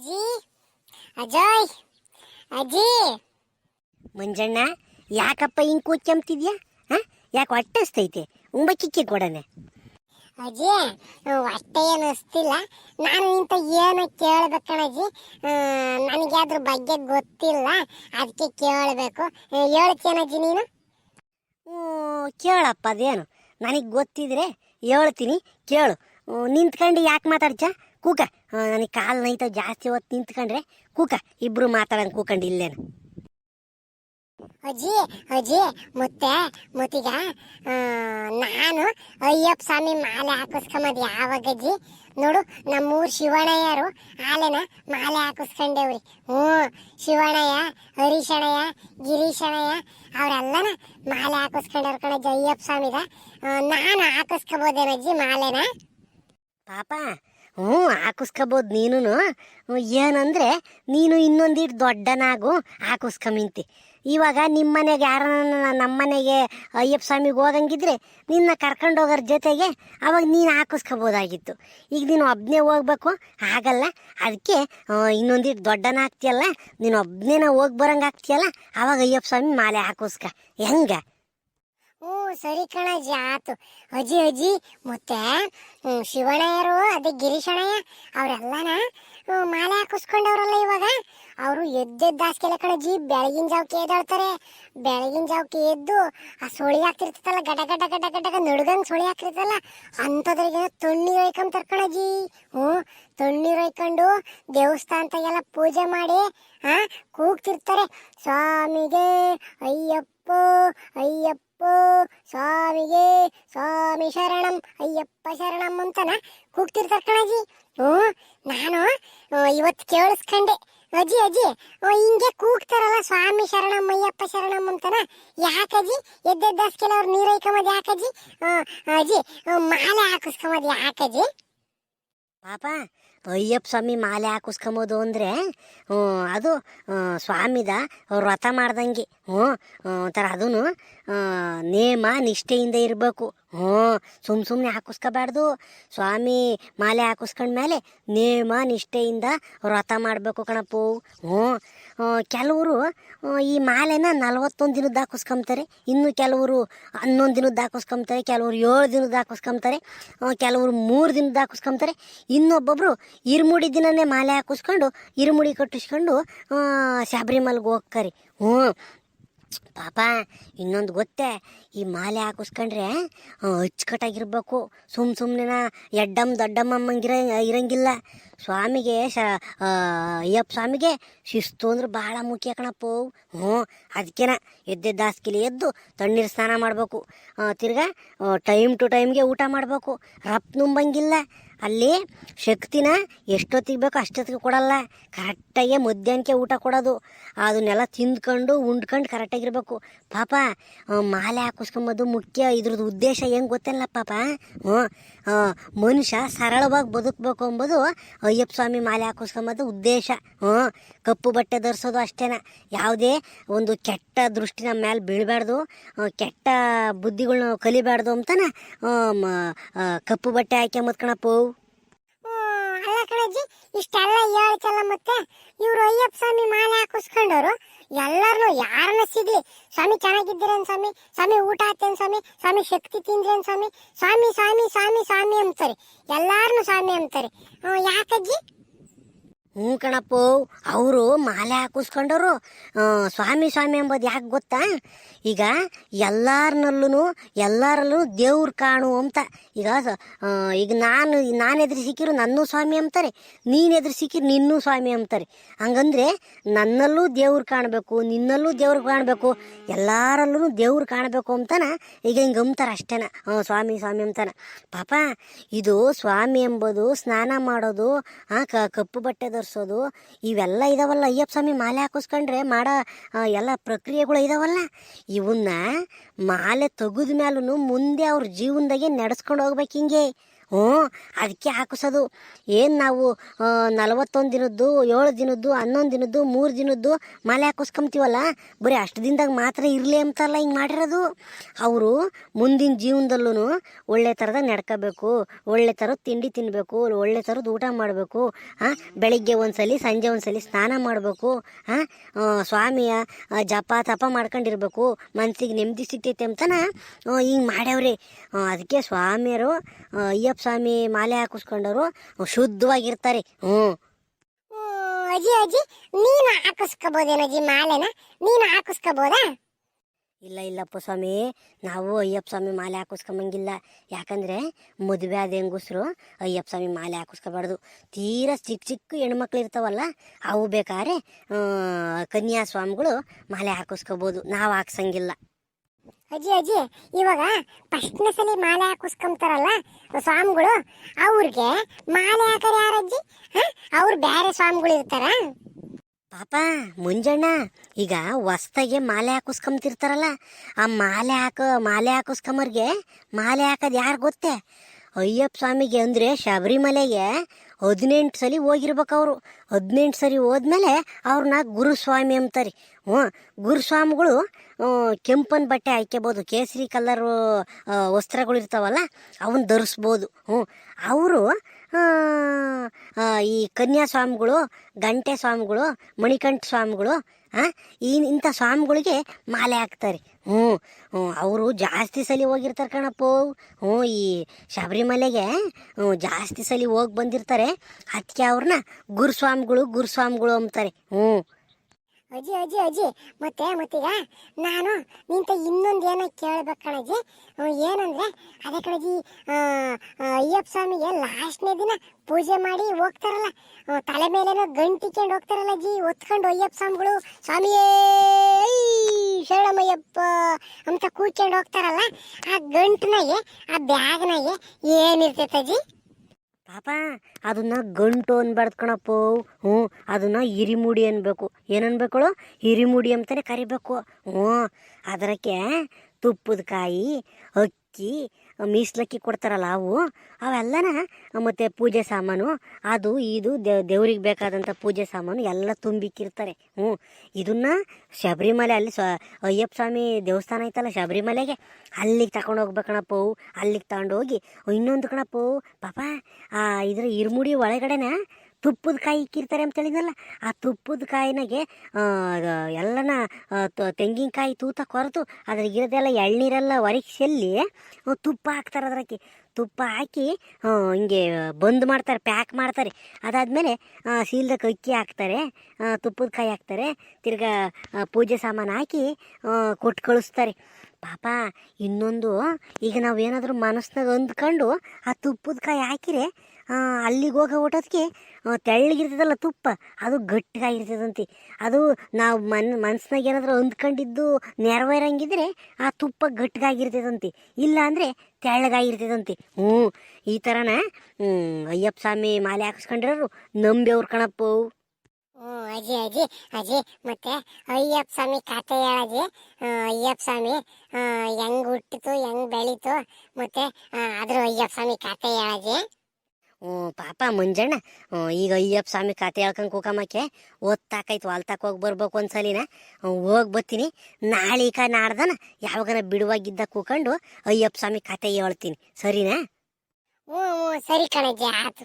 ಅಜ್ಜಿ ಅಜಯ್ ಅಜ್ಜಿ. ಮಂಜಣ್ಣ ಯಾಕಪ್ಪ ಹಿಂಗೆ ಕೂತ್ಕೊಂಬ್ತಿದ್ಯಾ ಹಾಂ? ಯಾಕೆ ಹೊಟ್ಟೆ ಹಸ್ತೈತೆ ಉಂಬಕ್ಕಿಕ್ಕಿ ಕೊಡನೆ. ಅಜ್ಜಿ ಅಷ್ಟೇ ಏನು ಅನಿಸ್ತಿಲ್ಲ ನಾನು ಇಂಥ ಏನು ಕೇಳ್ಬೇಕಣಜ್ಜಿ ನನಗೆ ಅದ್ರ ಬಗ್ಗೆ ಗೊತ್ತಿಲ್ಲ. ಅದಕ್ಕೆ ಕೇಳಬೇಕು. ಹೇಳ್ತೇನಜ್ಜಿ ನೀನು? ಹ್ಞೂ ಕೇಳಪ್ಪ ಅದೇನು. ನನಗೆ ಗೊತ್ತಿದ್ರೆ ಹೇಳ್ತೀನಿ. ಕೇಳು. ನಿಂತ್ಕಂಡು ನಿಂತ್ಕೊಂಡು ಯಾಕೆ ಮಾತಾಡ್ಚ ಕೂಕ. ನನಗೆ ಕಾಲು ನೈತ ಜಾಸ್ತಿ ಹೊತ್ತು ನಿಂತ್ಕೊಂಡ್ರೆ ಕೂಕ. ಇಬ್ರು ಮಾತಾಡಂಗೆ ಕೂಕಂಡು ಇಲ್ಲೇನು. ಅಜ್ಜಿ ಅಜ್ಜಿ ಮತ್ತೆ ಮತ್ತೀಗ ನಾನು ಅಯ್ಯಪ್ಪ ಸ್ವಾಮಿ ಮಾಲೆ ಹಾಕಿಸ್ಕೊಂಬದ್ ಯಾವಾಗ ಅಜ್ಜಿ? ನೋಡು ನಮ್ಮೂರು ಶಿವಣ್ಣಯ್ಯರು ಆಲೆನ ಮಾಲೆ ಹಾಕಿಸ್ಕೊಂಡೇವ್ರಿ. ಹ್ಞೂ ಶಿವಣ್ಣಯ್ಯ ಹರೀಶಣ್ಣಯ್ಯ ಗಿರೀಶಣ್ಣಯ್ಯ ಅವರೆಲ್ಲನ ಮಾಲೆ ಹಾಕಿಸ್ಕೊಂಡವ್ರ ಕಣಜ್ಜಿ ಅಯ್ಯಪ್ಪ ಸ್ವಾಮಿಗ. ಆ, ನಾನು ಹಾಕಿಸ್ಕೊಬೋದೇನಜ್ಜಿ ಮಾಲೆನ? ಪಾಪ ಹ್ಞೂ, ಹಾಕಿಸ್ಕೋಬೋದು ನೀನು ಏನಂದರೆ ನೀನು ಇನ್ನೊಂದಿಟ್ಟು ದೊಡ್ಡನಾಗು ಹಾಕಿಸ್ಕೊಂಬಿಂತಿ ಇವಾಗ ನಿಮ್ಮ ಮನೆಗೆ ಯಾರನ್ನ ನಮ್ಮ ಮನೆಗೆ ಅಯ್ಯಪ್ಪ ಸ್ವಾಮಿಗೆ ಹೋಗಂಗಿದ್ರೆ ನಿನ್ನ ಕರ್ಕೊಂಡು ಹೋಗೋರ ಜೊತೆಗೆ ಅವಾಗ ನೀನು ಹಾಕಿಸ್ಕೋಬೋದಾಗಿತ್ತು. ಈಗ ನೀನು ಒಬ್ಬನೇ ಹೋಗ್ಬೇಕು, ಆಗಲ್ಲ. ಅದಕ್ಕೆ ಇನ್ನೊಂದಿಟ್ಟು ದೊಡ್ಡನಾಗ್ತೀಯಲ್ಲ, ನೀನು ಒಬ್ಬನೇನ ಹೋಗಿ ಬರೋಂಗೆ ಆಗ್ತೀಯಲ್ಲ ಅವಾಗ ಅಯ್ಯಪ್ಪ ಸ್ವಾಮಿ ಮಾಲೆ ಹಾಕಿಸ್ಕ. ಹೆಂಗ? ಹ್ಞೂ ಸರಿ ಕಣಜ್ಜಿ, ಆತು. ಅಜ್ಜಿ ಅಜ್ಜಿ, ಮತ್ತೆ ಶಿವಣಯ್ಯರು ಅದೇ ಗಿರೀಶಣ್ಣಯ್ಯ, ಅವರೆಲ್ಲನ ಮಾಲೆ ಹಾಕಿಸ್ಕೊಂಡವ್ರಲ್ಲ ಇವಾಗ. ಅವರು ಎದ್ದೆದ್ದಾಸ್ಕೆಲ್ಲ ಕಣಜ್ಜಿ, ಬೆಳಗಿನ ಜಾವಕ್ಕೆ ಎದ್ದೇಳ್ತಾರೆ ಬೆಳಗಿನ ಜಾವಕ್ಕೆ ಎದ್ದು ಆ ಸೊಳಿ ಹಾಕ್ತಿರ್ತೈತಲ್ಲ ಗಡ ಗಡ ಗಡ ಗಡ ನಡ್ಗಂಗ್ ಸೊಳಿ ಹಾಕ್ತಿರ್ತಲ್ಲ ಅಂಥದ್ರಿಗೆ ತಣ್ಣೀರು ಒಯ್ಕೊಂತಾರೆ ಕಣಜ್ಜಿ. ಹ್ಞೂ, ತಣ್ಣೀರು ಒಯ್ಕೊಂಡು ದೇವಸ್ಥಾನದಾಗೆಲ್ಲ ಪೂಜೆ ಮಾಡಿ ಹಾಂ ಕೂಗ್ತಿರ್ತಾರೆ. ಸ್ವಾಮಿಗೆ, ಅಯ್ಯಪ್ಪ ಅಯ್ಯಪ್ಪ ಸ್ವಾಮಿಗೆ, ಸ್ವಾಮಿ ಶರಣಂ, ಅಯ್ಯಪ್ಪ ಶರಣಂ ಅಂತನ ಕೂಗ್ತಿರ್ತಾರೆ ಕಣಜಿ. ಹ್ಞೂ, ನಾನು ಇವತ್ತು ಕೇಳಿಸ್ಕೊಂಡೆ. ಅಜ್ಜಿ ಅಜ್ಜಿ ಹಿಂಗೆ ಕೂಗ್ತಾರಲ್ಲ ಸ್ವಾಮಿ ಶರಣಂ, ಅಯ್ಯಪ್ಪ ಶರಣಂ ಅಂತನ? ಯಾಕಜ್ಜಿ? ಎದ್ದೆದ್ದಾಸ್ ಕೆಲವ್ರು ನೀರು ಒಯ್ಕೊಂಬದ್ ಯಾಕಜ್ಜಿ ಅಜ್ಜಿ ಮಾಲೆ ಹಾಕಿಸ್ಕೊಂಬದ್ ಯಾಕಜ್ಜಿ? ಪಾಪ ಅಯ್ಯಪ್ಪ ಸ್ವಾಮಿ ಮಾಲೆ ಹಾಕಿಸ್ಕೊಂಬೋದು ಅಂದರೆ ಅದು ಸ್ವಾಮಿದ ವ್ರತ ಮಾಡ್ದಂಗೆ, ಹ್ಞೂ ಒಂಥರ ಅದೂ ನೇಮ ನಿಷ್ಠೆಯಿಂದ ಇರಬೇಕು, ಹ್ಞೂ ಸುಮ್ಮ ಸುಮ್ಮನೆ ಹಾಕಿಸ್ಕೋಬಾರ್ದು, ಸ್ವಾಮಿ ಮಾಲೆ ಹಾಕಿಸ್ಕೊಂಡ್ಮೇಲೆ ನೇಮ ನಿಷ್ಠೆಯಿಂದ ವ್ರತ ಮಾಡಬೇಕು ಕಣಪ್ಪು, ಹ್ಞೂ ಕೆಲವರು ಈ ಮಾಲೆನ ನಲ್ವತ್ತೊಂದು ದಿನದ ಹಾಕಿಸ್ಕೊಂತಾರೆ ಇನ್ನು ಕೆಲವರು ಹನ್ನೊಂದು ದಿನದ ಹಾಕಿಸ್ಕೊಂತಾರೆ ಕೆಲವರು ಏಳು ದಿನದ ಹಾಕಿಸ್ಕೊಂತಾರೆ ಕೆಲವರು ಮೂರು ದಿನದ ಹಾಕಿಸ್ಕೊಂತಾರೆ ಇನ್ನೊಬ್ಬೊಬ್ಬರು ಇರುಮುಡಿ ದಿನನೇ ಮಾಲೆ ಹಾಕಿಸ್ಕೊಂಡು, ಇರುಮುಡಿ ಕಟ್ಟಿಸ್ಕೊಂಡು ಶಬರಿಮಲೆಗೆ ಹೋಗ್ಕರಿ. ಹ್ಞೂ. ಪಾಪ, ಇನ್ನೊಂದು ಗೊತ್ತೇ, ಈ ಮಾಲೆ ಹಾಕಿಸ್ಕೊಂಡ್ರೆ ಅಚ್ಚುಕಟ್ಟಾಗಿರ್ಬೇಕು. ಸುಮ್ಮ ಸುಮ್ಮನೆ ಎಡ್ಡಮ್ಮ ದೊಡ್ಡಮ್ಮಂಗಿರ ಇರಂಗಿಲ್ಲ. ಸ್ವಾಮಿಗೆ ಶ ಅಯ್ಯಪ್ಪ ಸ್ವಾಮಿಗೆ ಶಿಸ್ತು ಅಂದ್ರೆ ಭಾಳ ಮುಖ್ಯ ಕಣಪ್ಪು. ಹ್ಞೂ. ಅದಕ್ಕೇನ ಎದ್ದೆದ್ದು ಹಾಸ್ಕಿಲಿ ಎದ್ದು ತಣ್ಣೀರು ಸ್ನಾನ ಮಾಡಬೇಕು. ತಿರ್ಗಾ ಟೈಮ್ ಟು ಟೈಮ್ಗೆ ಊಟ ಮಾಡಬೇಕು. ರಪ್ ನುಂಬಂಗಿಲ್ಲ. ಅಲ್ಲಿ ಶಕ್ತಿನ ಎಷ್ಟೊತ್ತಿಗೆ ಬೇಕೋ ಅಷ್ಟೊತ್ತಿಗೆ ಕೊಡಲ್ಲ. ಕರೆಕ್ಟಾಗಿ ಮಧ್ಯಾಹ್ನಕ್ಕೆ ಊಟ ಕೊಡೋದು. ಅದನ್ನೆಲ್ಲ ತಿಂದ್ಕೊಂಡು ಉಂಡ್ಕೊಂಡು ಕರೆಕ್ಟಾಗಿರ್ಬೇಕು ಪಾಪ ಮಾಲೆ ಹಾಕಿಸ್ಕೊಂಬೋದು ಮುಖ್ಯ ಇದ್ರದ್ದು ಉದ್ದೇಶ ಹೆಂಗೆ ಗೊತ್ತಲ್ಲ ಪಾಪ. ಮನುಷ್ಯ ಸರಳವಾಗಿ ಬದುಕಬೇಕು ಅಂಬೋದು ಅಯ್ಯಪ್ಪ ಸ್ವಾಮಿ ಮಾಲೆ ಹಾಕಿಸ್ಕೊಂಬೋದು ಉದ್ದೇಶ. ಹ್ಞೂ ಕಪ್ಪು ಬಟ್ಟೆ ಧರಿಸೋದು ಅಷ್ಟೇನ. ಯಾವುದೇ ಒಂದು ಕೆಟ್ಟ ದೃಷ್ಟಿ ನಮ್ಮ ಮೇಲೆ ಬೀಳಬಾರ್ದು ಕೆಟ್ಟ ಬುದ್ಧಿಗಳ್ನ ಕಲಿಬಾರ್ದು ಅಂತನ ಕಪ್ಪು ಬಟ್ಟೆ ಹಾಕ್ಯ ಕಣಪ್ಪು ಹ್ಮ್, ಅಲ್ಲ ಕಣಜ್ಜಿ, ಇಷ್ಟೆಲ್ಲ ಹೇಳ್ತಲ್ಲ ಮತ್ತೆ? ಇವ್ರು ಅಯ್ಯಪ್ಪ ಸ್ವಾಮಿ ಮಾಲೆ ಹಾಕಿಸ್ಕೊಂಡವ್ರು. ಎಲ್ಲರನ್ನು ಯಾರನ್ನ ಸಿಗ್ಲಿ? ಸ್ವಾಮಿ ಚೆನ್ನಾಗಿದ್ದೀರೇನು ಸ್ವಾಮಿ? ಸ್ವಾಮಿ ಊಟ ಆತೇನ್ ಸ್ವಾಮಿ? ಸ್ವಾಮಿ ಶಕ್ತಿ ತಿಂದ್ರೇನು ಸ್ವಾಮಿ? ಸ್ವಾಮಿ ಸ್ವಾಮಿ ಸ್ವಾಮಿ ಸ್ವಾಮಿ ಅಂತಾರೆ. ಎಲ್ಲಾರನ್ನು ಸ್ವಾಮಿ ಅಂತಾರೆ. ಯಾಕಜ್ಜಿ? ಹ್ಞೂ ಕಣಪ್ಪ, ಅವರು ಮಾಲೆ ಹಾಕಿಸ್ಕೊಂಡವರು. ಸ್ವಾಮಿ ಸ್ವಾಮಿ ಎಂಬುದು ಯಾಕೆ ಗೊತ್ತಾ? ಈಗ ಎಲ್ಲಾರನಲ್ಲೂ ಎಲ್ಲರಲ್ಲೂ ದೇವ್ರು ಕಾಣು ಅಂತ. ಈಗ ಈಗ ನಾನು ನಾನು ಎದುರು ಸಿಕ್ಕಿರು ನನ್ನೂ ಸ್ವಾಮಿ ಅಂತಾರೆ ನೀನು ಎದುರು ಸಿಕ್ಕಿರು ನಿನ್ನೂ ಸ್ವಾಮಿ ಅಂತಾರೆ ಹಂಗಂದ್ರೆ ನನ್ನಲ್ಲೂ ದೇವ್ರು ಕಾಣಬೇಕು, ನಿನ್ನಲ್ಲೂ ದೇವ್ರು ಕಾಣಬೇಕು ಎಲ್ಲರಲ್ಲೂ ದೇವ್ರು ಕಾಣಬೇಕು ಅಂತನ ಈಗ ಹಿಂಗೆ ಅಂತಾರೆ ಅಷ್ಟೇನ. ಸ್ವಾಮಿ ಸ್ವಾಮಿ ಅಂತಾನ ಪಾಪ, ಇದು ಸ್ವಾಮಿ ಎಂಬುದು ಸ್ನಾನ ಮಾಡೋದು ಕಪ್ಪು ಬಟ್ಟೆ ಧರಿಸೋದು ಇವೆಲ್ಲ ಇದಾವಲ್ಲ ಅಯ್ಯಪ್ಪ ಸ್ವಾಮಿ ಮಾಲೆ ಹಾಕಿಸ್ಕೊಂಡ್ರೆ ಮಾಡೋ ಎಲ್ಲ ಪ್ರಕ್ರಿಯೆಗಳು ಇದಾವಲ್ಲ. ಇವನ್ನ ಮಾಲೆ ತೆಗೆದ ಮೇಲೂ ಮುಂದೆ ಅವ್ರ ಜೀವನದಾಗೆ ನಡೆಸ್ಕೊಂಡು ಹೋಗ್ಬೇಕು ಹಿಂಗೆ. ಹ್ಞೂ ಅದಕ್ಕೆ ಹಾಕಿಸೋದು. ಏನು ನಾವು ನಲವತ್ತೊಂದು ದಿನದ್ದು, ಏಳು ದಿನದ್ದು, ಹನ್ನೊಂದು ದಿನದ್ದು, ಮೂರು ದಿನದ್ದು ಮಾಲೆ ಹಾಕಿಸ್ಕೊಂತೀವಲ್ಲ? ಬರೀ ಅಷ್ಟು ದಿನದಾಗ ಮಾತ್ರ ಇರಲಿ ಅಂತಲ್ಲ ಹಿಂಗೆ ಮಾಡಿರೋದು. ಅವರು ಮುಂದಿನ ಜೀವನದಲ್ಲೂ ಒಳ್ಳೆ ಥರದ ನಡ್ಕೋಬೇಕು, ಒಳ್ಳೆ ಥರದ ತಿಂಡಿ ತಿನ್ನಬೇಕು ಒಳ್ಳೆ ಥರದ ಊಟ ಮಾಡಬೇಕು ಹಾಂ ಬೆಳಿಗ್ಗೆ ಸಲ ಸಂಜೆ ಒಂದ್ಸಲಿ ಸ್ನಾನ ಮಾಡಬೇಕು ಹಾಂ ಸ್ವಾಮಿಯ ಜಪ ತಪ ಮಾಡ್ಕೊಂಡಿರ್ಬೇಕು ಮನಸ್ಸಿಗೆ ನೆಮ್ಮದಿ ಸಿಗ್ತೈತೆ ಅಂತನ ಹಿಂಗೆ ಮಾಡ್ಯಾವ್ರಿ. ಅದಕ್ಕೆ ಸ್ವಾಮಿಯರು ಅಯ್ಯಪ್ಪ ಸ್ವಾಮಿ ಮಾಲೆ ಹಾಕಿಸ್ಕೊಂಡವರು ಶುದ್ಧವಾಗಿರ್ತಾರೆ. ಹ್ಞೂ. ಅಜ್ಜಿ ಅಜ್ಜಿ ನೀನು ಹಾಕಿಸ್ಕೋಬೋದೇನೋ ಅಜ್ಜಿ ಮಾಲೆನ? ನೀನು ಹಾಕಿಸ್ಕೋಬೋದಾ? ಇಲ್ಲ ಇಲ್ಲಪ್ಪ ಸ್ವಾಮಿ ನಾವು ಅಯ್ಯಪ್ಪ ಸ್ವಾಮಿ ಮಾಲೆ ಹಾಕಿಸ್ಕೊಂಬಂಗಿಲ್ಲ. ಯಾಕಂದರೆ ಮದುವೆ ಆದ ಹೆಂಗಸ್ರು ಅಯ್ಯಪ್ಪ ಸ್ವಾಮಿ ಮಾಲೆ ಹಾಕಿಸ್ಕೋಬಾರ್ದು. ತೀರಾ ಚಿಕ್ಕ ಚಿಕ್ಕ ಹೆಣ್ಮಕ್ಳು ಇರ್ತಾವಲ್ಲ ಅವು ಬೇಕಾದ್ರೆ ಕನ್ಯಾ ಸ್ವಾಮಿಗಳು ಮಾಲೆ ಹಾಕಿಸ್ಕೋಬೋದು. ನಾವು ಹಾಕ್ಸಂಗಿಲ್ಲ. ಅಜ್ಜಿ ಅಜ್ಜಿ, ಇವಾಗ ಫಸ್ಟ್ನೇ ಸಲ ಮಾಲೆ ಹಾಕಿಸ್ಕೊಂತಾರಲ್ಲ ಸ್ವಾಮಿಗಳು, ಅವ್ರಿಗೆ ಮಾಲೆ ಹಾಕರ್ ಯಾರಜ್ಜಿ? ಅವ್ರು ಬೇರೆ ಸ್ವಾಮಿಗಳು ಇರ್ತಾರ? ಪಾಪ, ಮುಂಜಣ್ಣ ಈಗ ಹೊಸ್ದಾಗೆ ಮಾಲೆ ಹಾಕಿಸ್ಕೊಂತಿರ್ತಾರಲ್ಲ ಆ ಮಾಲೆ ಹಾಕೋ, ಮಾಲೆ ಹಾಕಿಸ್ಕೊಂಬರ್ಗೆ ಮಾಲೆ ಹಾಕೋದು ಯಾರು ಗೊತ್ತೇ? ಅಯ್ಯಪ್ಪ ಸ್ವಾಮಿಗೆ ಅಂದರೆ ಶಬರಿಮಲೆಗೆ ಹದಿನೆಂಟು ಸಲ ಹೋಗಿರ್ಬೇಕು ಅವರು. ಹದಿನೆಂಟು ಸರಿ ಹೋದ್ಮೇಲೆ ಅವ್ರನ್ನ ಗುರುಸ್ವಾಮಿ ಅಂತಾರೆ ಹ್ಞೂ, ಗುರುಸ್ವಾಮಿಗಳು ಕೆಂಪನ ಬಟ್ಟೆ ಹಾಕ್ಯಬೋದು, ಕೇಸರಿ ಕಲರು ವಸ್ತ್ರಗಳು ಇರ್ತಾವಲ್ಲ ಅವನ್ನ ಧರಿಸ್ಬೋದು. ಹ್ಞೂ, ಅವರು ಈ ಕನ್ಯಾ ಸ್ವಾಮಿಗಳು ಗಂಟೆ ಸ್ವಾಮಿಗಳು ಮಣಿಕಂಠ ಸ್ವಾಮಿಗಳು ಈ ಇಂಥ ಸ್ವಾಮಿಗಳಿಗೆ ಮಾಲೆ ಹಾಕ್ತಾರೆ. ಹ್ಞೂ ಹ್ಞೂ, ಅವರು ಜಾಸ್ತಿ ಸಲಿ ಹೋಗಿರ್ತಾರೆ ಕಣಪ್ಪ. ಹ್ಞೂ, ಈ ಶಬರಿಮಲೆಗೆ, ಹ್ಞೂ, ಜಾಸ್ತಿ ಸಲಿ ಹೋಗಿ ಬಂದಿರ್ತಾರೆ. ಅದಕ್ಕೆ ಅವ್ರನ್ನ ಗುರುಸ್ವಾಮಿಗಳು ಗುರುಸ್ವಾಮಿಗಳು ಅಂತಾರೆ ಹ್ಞೂ. ಅಜ್ಜಿ ಅಜ್ಜಿ ಅಜ್ಜಿ, ಮತ್ತೆ, ಮತ್ತೀಗ ನಾನು ನಿಂತ ಇನ್ನೊಂದು ಏನೋ ಕೇಳ್ಬೇಕು ಕಣಜ್ಜಿ. ಏನಂದ್ರೆ, ಅದೇ ಕಣಜ್ಜಿ ಅಯ್ಯಪ್ಪ ಸ್ವಾಮಿಗೆ ಲಾಸ್ಟ್ನೇ ದಿನ ಪೂಜೆ ಮಾಡಿ ಹೋಗ್ತಾರಲ್ಲ ತಲೆ ಮೇಲೇನೋ ಗಂಟಿಕೊಂಡು ಹೋಗ್ತಾರಲ್ಲ ಅಜ್ಜಿ ಒತ್ಕೊಂಡು ಅಯ್ಯಪ್ಪ ಸ್ವಾಮಿಗಳು, ಸ್ವಾಮಿಯೇ ಶರಣಮಯ್ಯಪ್ಪ, ಅಂತ ಕೂತ್ಕೊಂಡು ಹೋಗ್ತಾರಲ್ಲ, ಆ ಗಂಟಿನಾಗೆ, ಆ ಬ್ಯಾಗ್ನಾಗೆ ಏನಿರ್ತೈತೆ ಅಜ್ಜಿ? ಪಾಪ, ಅದನ್ನ ಗಂಟು ಅನ್ಬಾರ್ದು ಕಣಪ್ಪ. ಹ್ಞೂ, ಅದನ್ನ ಹಿರಿಮುಡಿ ಅನ್ಬೇಕು. ಏನನ್ಬೇಕಳು ಹಿರಿಮುಡಿ ಅಂತಾನೆ ಕರಿಬೇಕು. ಹ್ಞೂ ಅದರಕ್ಕೆ ತುಪ್ಪದ ಕಾಯಿ, ಅಕ್ಕಿ ಮೀಸ್ಲಕ್ಕಿ ಕೊಡ್ತಾರಲ್ಲ ಅವು ಅವೆಲ್ಲನ ಮತ್ತು ಪೂಜೆ ಸಾಮಾನು ಅದು ಇದು ದೇವ್ರಿಗೆ ಬೇಕಾದಂಥ ಪೂಜೆ ಸಾಮಾನು ಎಲ್ಲ ತುಂಬಿಕ್ಕಿರ್ತಾರೆ ಹ್ಞೂ ಇದನ್ನ ಶಬರಿಮಲೆ ಅಲ್ಲಿ ಸ್ವ ಅಯ್ಯಪ್ಪ ಸ್ವಾಮಿ ದೇವಸ್ಥಾನ ಐತಲ್ಲ ಶಬರಿಮಲೆಗೆ ಅಲ್ಲಿಗೆ ತಗೊಂಡು ಹೋಗ್ಬೇಕಣಪ್ಪ ಅವು ಅಲ್ಲಿಗೆ ತಗೊಂಡೋಗಿ ಇನ್ನೊಂದು ಕಣಪ್ಪ ಅವು, ಪಾಪ ಆ ಇದ್ರ ಇರ್ಮುಡಿ ಒಳಗಡೆನ ತುಪ್ಪದ ಕಾಯಿ ಇಕ್ಕಿರ್ತಾರೆ ಅಂತ ಹೇಳಿದ್ನಲ್ಲ, ಆ ತುಪ್ಪದ ಕಾಯಿನಾಗೆ ಎಲ್ಲನ ತೆಂಗಿನಕಾಯಿ ತೂತ ಕೊರತು ಅದ್ರಾಗಿರೋದೆಲ್ಲ ಎಳ್ನೀರೆಲ್ಲ ಹೊರಗೆ ಚೆಲ್ಲಿ ತುಪ್ಪ ಹಾಕ್ತಾರೆ ಅದ್ರಕ್ಕೆ ತುಪ್ಪ ಹಾಕಿ ಹಿಂಗೆ ಬಂದ್ ಮಾಡ್ತಾರೆ, ಪ್ಯಾಕ್ ಮಾಡ್ತಾರೆ. ಅದಾದಮೇಲೆ ಸೀಲ್ದಕ್ಕೆ ಅಕ್ಕಿ ಹಾಕ್ತಾರೆ ತುಪ್ಪದ ಕಾಯಿ ಹಾಕ್ತಾರೆ, ತಿರ್ಗಾ ಪೂಜೆ ಸಾಮಾನು ಹಾಕಿ ಕೊಟ್ಟು ಕಳಿಸ್ತಾರೆ. ಪಾಪ, ಇನ್ನೊಂದು, ಈಗ ನಾವು ಏನಾದರೂ ಮನಸ್ನಾಗ ಅಂದ್ಕೊಂಡು ಆ ತುಪ್ಪದ ಕಾಯಿ ಹಾಕಿರೆ ಅಲ್ಲಿಗೆ ಹೋಗೋ ಊಟದಕ್ಕೆ ತೆಳ್ಳಗಿರ್ತದಲ್ಲ ತುಪ್ಪ, ಅದು ಗಟ್ಟಿಗಾಗಿರ್ತದಂತೆ. ಅದು ನಾವು ಮನ್, ಮನ್ಸಿನಾಗ ಏನಾದರೂ ಅಂದ್ಕೊಂಡಿದ್ದು ನೆರವೇರಂಗಿದ್ರೆ ಆ ತುಪ್ಪ ಗಟ್ಟಿಗಾಗಿರ್ತದಂತೆ. ಇಲ್ಲ ಅಂದರೆ ತೆಳ್ಳಗಾಗಿರ್ತದಂತೆ. ಹ್ಞೂ, ಈ ಥರನ ಅಯ್ಯಪ್ಪ ಸ್ವಾಮಿ ಮಾಲೆ ಹಾಕಿಸ್ಕೊಂಡಿರೋರು ನಂಬಿಯವ್ರು ಕಣಪ್ಪ. ಹ್ಞೂ ಅಜ್ಜಿ ಅಜ್ಜಿ ಅಜ್ಜಿ ಮತ್ತೆ ಅಯ್ಯಪ್ಪ ಸ್ವಾಮಿ ಕತೆ ಹೇಳಜ್ಜಿ ಅಯ್ಯಪ್ಪ ಸ್ವಾಮಿ ಹೆಂಗೆ ಹುಟ್ಟಿತು, ಹೆಂಗ್ ಬೆಳೀತು, ಮತ್ತೆ ಅದ್ರ ಅಯ್ಯಪ್ಪ ಸ್ವಾಮಿ ಕತೆ ಹೇಳಜ್ಜಿ ಪಾಪ ಮುಂಜಾಣ ಹ್ಞೂ, ಈಗ ಅಯ್ಯಪ್ಪ ಸ್ವಾಮಿ ಕತೆ ಹೇಳ್ಕೊಂಡು ಕೂಕಮ್ಮಕ್ಕೆ ಓದ್ತಾಕೈತು ಹೊಲ್ತಾಕ ಹೋಗಿ ಬರ್ಬೇಕು ಒಂದ್ಸಲಿನ. ಹೋಗಿ ಬರ್ತೀನಿ. ನಾಳೀಕ ನಾಡ್ದನ ಯಾವಾಗನ ಬಿಡುವಾಗಿದ್ದ ಕೂಕೊಂಡು ಅಯ್ಯಪ್ಪ ಸ್ವಾಮಿ ಕತೆ ಹೇಳ್ತೀನಿ. ಸರಿನಾ? ಹ್ಞೂ ಹ್ಞೂ ಸರಿ ಕಣಜ್ಜಿ ಆಯ್ತು.